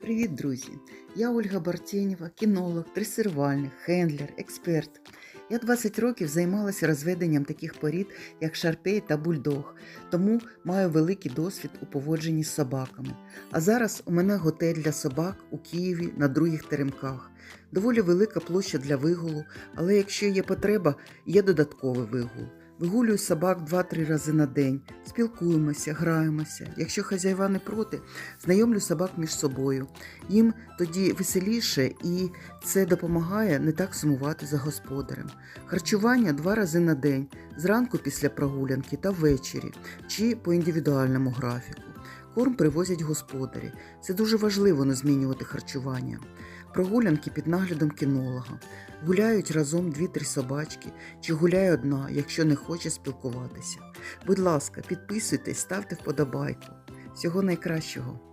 Привіт, друзі! Я Ольга Бартєнєва, кінолог, дресирувальник, хендлер, експерт. Я 20 років займалася розведенням таких порід, як шарпей та бульдог, тому маю великий досвід у поводженні з собаками. А зараз у мене готель для собак у Києві на других теремках. Доволі велика площа для вигулу, але якщо є потреба, є додатковий вигул. Вигулюю собак 2-3 рази на день, спілкуємося, граємося. Якщо хазяїва не проти, знайомлю собак між собою. Їм тоді веселіше і це допомагає не так сумувати за господарем. Харчування два рази на день, зранку після прогулянки та ввечері, чи по індивідуальному графіку. Корм привозять господарі. Це дуже важливо не змінювати харчування. Прогулянки під наглядом кінолога. Гуляють разом дві-три собачки, чи гуляє одна, якщо не хоче спілкуватися. Будь ласка, підписуйтесь, ставте вподобайку. Всього найкращого.